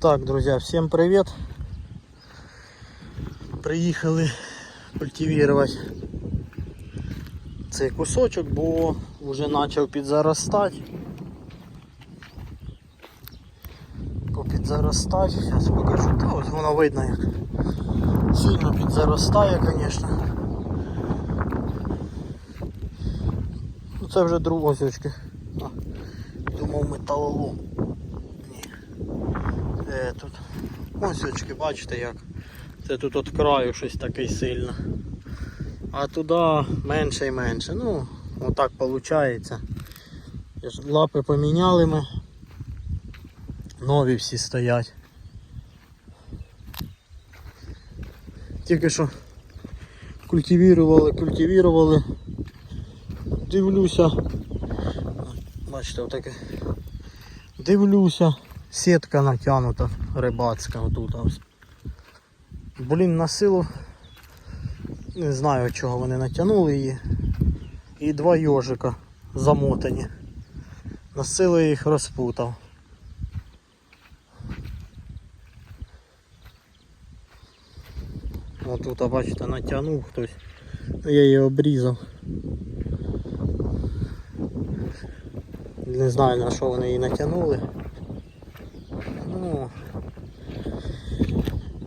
Так, друзья, всем привет! Приїхали культивувати цей кусочок, бо вже почав підзаростати. Попідзаростати, зараз покажу. Та ось воно видно як. Сильно підзаростає, звісно. Ну це вже осечки. Думав металолом. Ні. Е, тут. Ось очки, бачите як. Це тут от краю щось таке сильно. А туди менше і менше. Ну, отак виходить. Лапи поміняли ми. Нові всі стоять. Тільки що культивірували, культивірували. Дивлюся. Бачите, отаке. Дивлюся. Сітка натягнута рибацька отут. Блін, на силу. Не знаю чого вони натягнули її. І два йожика замотані. На силу їх розпутав. Отут, а бачите, натягнув хтось. Я її обрізав. Не знаю на що вони її натягнули. Ну,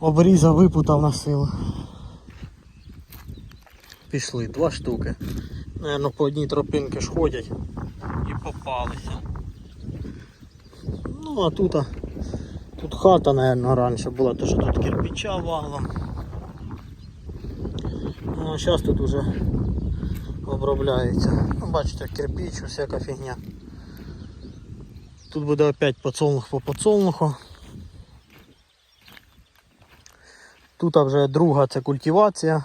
обрізав, випутав на силу. Пішли два штуки. Наверно, по одній тропинки ж ходять і попалися. Ну а тут, тут хата, наверно, раніше була, то що тут кирпича валом. Ну а зараз тут уже обробляється. Ну, бачите, кирпич, всяка фігня. Тут буде опять подсолнух по подсолнуху. Тут вже друга це культивація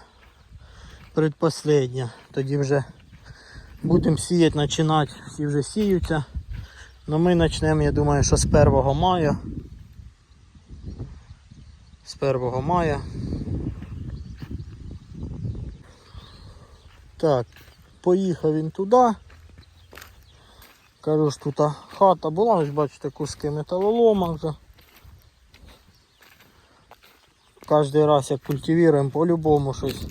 предпоследня. Тоді вже будемо сіяти, починати, всі вже сіються. Но ми почнемо, я думаю, що з 1 мая. З 1 мая. Так, поїхав він туди. Кажу ж тут хата була, ось бачите, куски металолома вже. Кожен раз як культивуємо, по-любому щось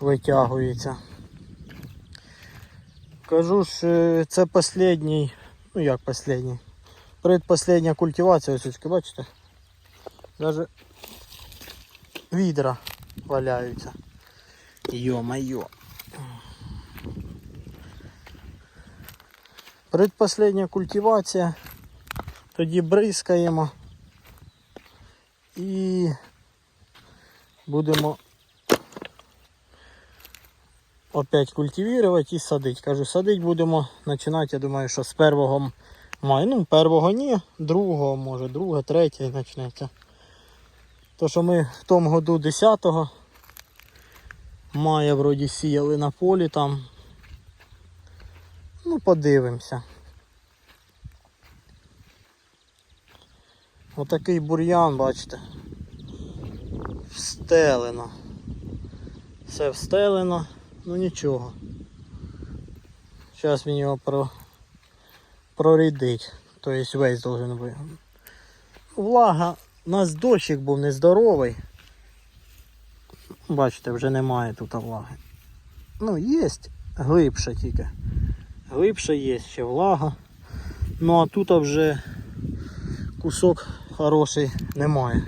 витягується. Кажу ж, е, це останній, ну як останній, предпоследня культивація, ось бачите? Даже відра валяються. Йо-майо. Предпоследня культивація. Тоді бризкаємо і будемо опять культивувати і садити. Кажу, садити будемо починати, я думаю, що з 1 мая. Ну, першого ні, другого, може, друге, третє почнеться. То що ми в тому году 10 мая вроді сіяли на полі там. Ну, подивимося. Отакий бур'ян, бачите. Встелено. Все встелено, ну нічого. Зараз він його про... прорідить. Тобто весь должен бути. Влага, у нас дощик був нездоровий. Бачите, вже немає тут влаги. Ну, є глибше тільки. Глибше є ще влага. Ну а тут вже кусок хороший немає.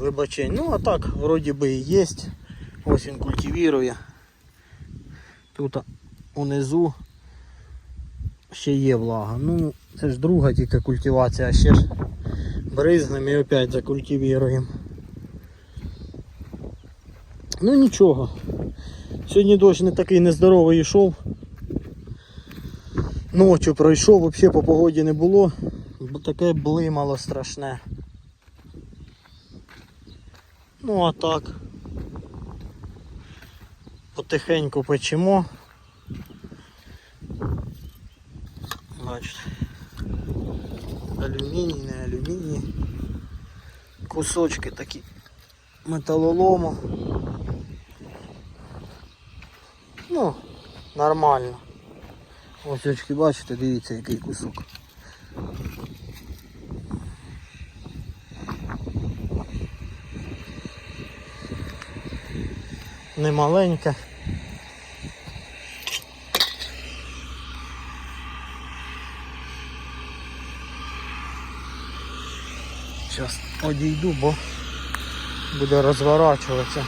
Глибочень. Ну а так, вроді би і є. Ось він культивірує. Тут унизу ще є влага. Ну, це ж друга тільки культивація, а ще ж бризнемо і опять закультивіруємо. Ну нічого. Сьогодні дощ не такий нездоровий йшов. Ночі пройшов, взагалі по погоді не було, таке блимало страшне. Ну а так. Потихеньку печемо. Бачите. Алюміній, не алюміній. Кусочки такі металолому. Ну, нормально. Ось очки, бачите, дивіться, який кусок. Немаленьке. Зараз одійду, бо буде розворачуватися.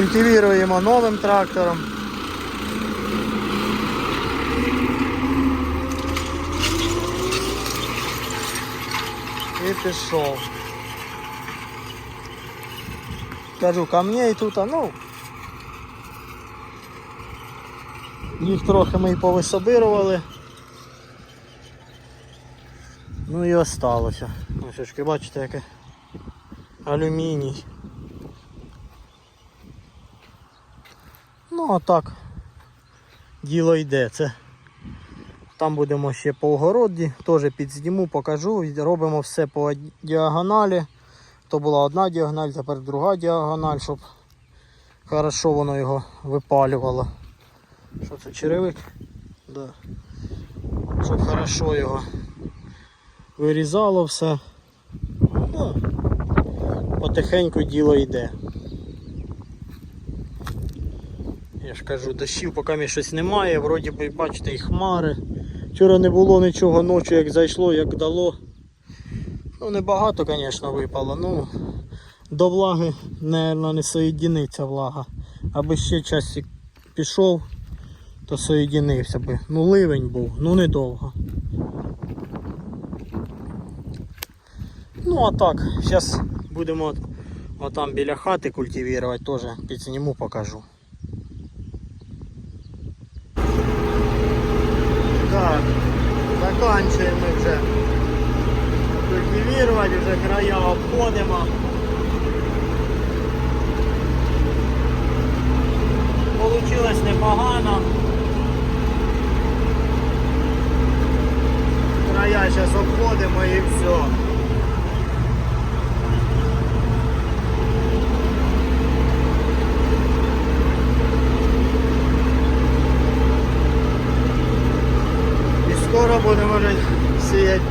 Культивіруємо новим трактором. І пішов. Кажу, камней тут, а ну. Їх трохи ми і повисобирували. Ну і осталося. Ось бачите, яке алюміній. Ну а так діло йде. Це там будемо ще по огороді, теж підзніму, покажу. Робимо все по діагоналі. То була одна діагональ, тепер друга діагональ, щоб хорошо воно його випалювало. Що це черевик? Да. Щоб хорошо його вирізало все. Ну, потихеньку діло йде. Я ж кажу, дощів поки мені щось немає, вроді би бачите і хмари. Вчора не було нічого ночі, як зайшло, як дало. Ну небагато, звісно, випало. Ну до влаги, мабуть, не соєдиниться влага. Аби ще часик пішов, то соєдинився би. Ну ливень був, ну недовго. Ну а так, зараз будемо отам біля хати культивувати, теж підсніму, покажу. Так, заканчуємо вже культивірувати, вже края обходимо. Получилось непогано. Края зараз обходимо і все. І скоро будемо вже